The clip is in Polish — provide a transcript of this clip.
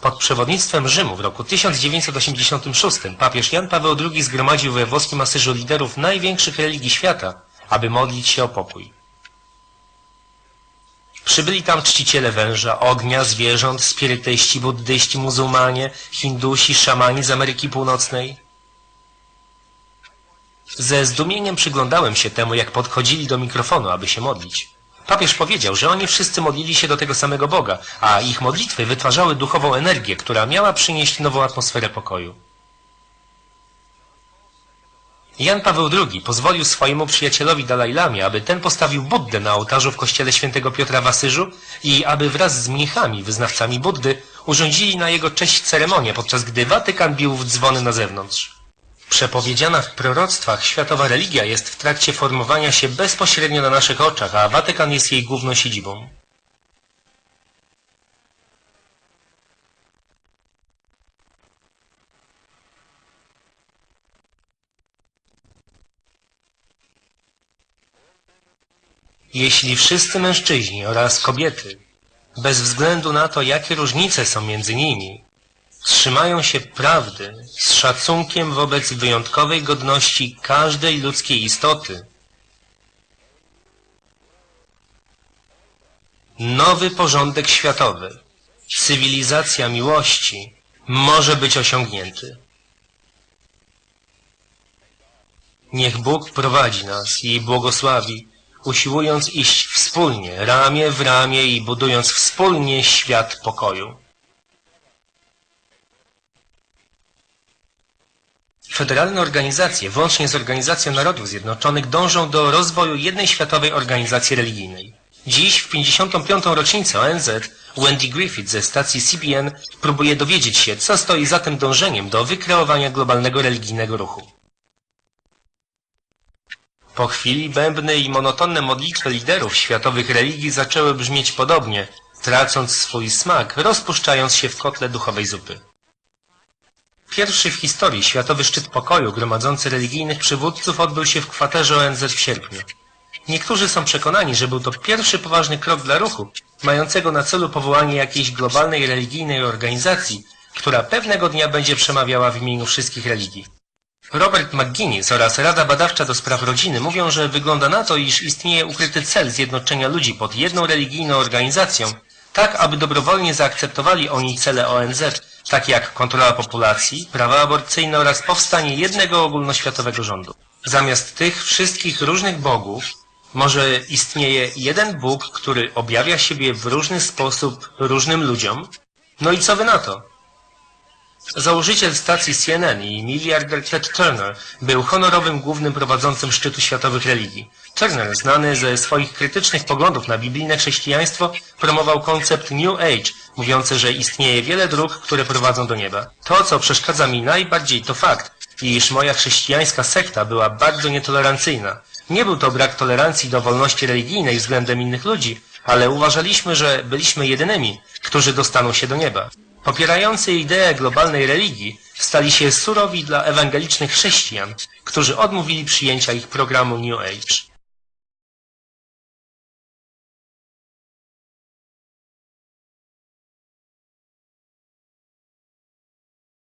Pod przewodnictwem Rzymu w roku 1986 papież Jan Paweł II zgromadził we włoskim Asyżu liderów największych religii świata, aby modlić się o pokój. Przybyli tam czciciele węża, ognia, zwierząt, spirytyści, buddyści, muzułmanie, hindusi, szamani z Ameryki Północnej. Ze zdumieniem przyglądałem się temu, jak podchodzili do mikrofonu, aby się modlić. Papież powiedział, że oni wszyscy modlili się do tego samego Boga, a ich modlitwy wytwarzały duchową energię, która miała przynieść nową atmosferę pokoju. Jan Paweł II pozwolił swojemu przyjacielowi Dalaj Lamie, aby ten postawił Buddę na ołtarzu w kościele świętego Piotra w Asyżu i aby wraz z mnichami, wyznawcami Buddy, urządzili na jego cześć ceremonię, podczas gdy Watykan bił w dzwony na zewnątrz. Przepowiedziana w proroctwach światowa religia jest w trakcie formowania się bezpośrednio na naszych oczach, a Watykan jest jej główną siedzibą. Jeśli wszyscy mężczyźni oraz kobiety, bez względu na to, jakie różnice są między nimi, trzymają się prawdy z szacunkiem wobec wyjątkowej godności każdej ludzkiej istoty, nowy porządek światowy, cywilizacja miłości może być osiągnięty. Niech Bóg prowadzi nas i błogosławi, usiłując iść wspólnie, ramię w ramię i budując wspólnie świat pokoju. Federalne organizacje, włącznie z Organizacją Narodów Zjednoczonych, dążą do rozwoju jednej światowej organizacji religijnej. Dziś, w 55. rocznicę ONZ, Wendy Griffith ze stacji CBN próbuje dowiedzieć się, co stoi za tym dążeniem do wykreowania globalnego religijnego ruchu. Po chwili bębny i monotonne modlitwy liderów światowych religii zaczęły brzmieć podobnie, tracąc swój smak, rozpuszczając się w kotle duchowej zupy. Pierwszy w historii Światowy Szczyt Pokoju gromadzący religijnych przywódców odbył się w kwaterze ONZ w sierpniu. Niektórzy są przekonani, że był to pierwszy poważny krok dla ruchu, mającego na celu powołanie jakiejś globalnej religijnej organizacji, która pewnego dnia będzie przemawiała w imieniu wszystkich religii. Robert McGuinness oraz Rada Badawcza do Spraw Rodziny mówią, że wygląda na to, iż istnieje ukryty cel zjednoczenia ludzi pod jedną religijną organizacją, tak aby dobrowolnie zaakceptowali oni cele ONZ, takie jak kontrola populacji, prawa aborcyjne oraz powstanie jednego ogólnoświatowego rządu. Zamiast tych wszystkich różnych bogów, może istnieje jeden Bóg, który objawia siebie w różny sposób różnym ludziom? No i co wy na to? Założyciel stacji CNN i miliarder Ted Turner był honorowym głównym prowadzącym szczytu światowych religii. Turner, znany ze swoich krytycznych poglądów na biblijne chrześcijaństwo, promował koncept New Age, mówiący, że istnieje wiele dróg, które prowadzą do nieba. To, co przeszkadza mi najbardziej, to fakt, iż moja chrześcijańska sekta była bardzo nietolerancyjna. Nie był to brak tolerancji do wolności religijnej względem innych ludzi, ale uważaliśmy, że byliśmy jedynymi, którzy dostaną się do nieba. Popierający ideę globalnej religii stali się surowi dla ewangelicznych chrześcijan, którzy odmówili przyjęcia ich programu New Age.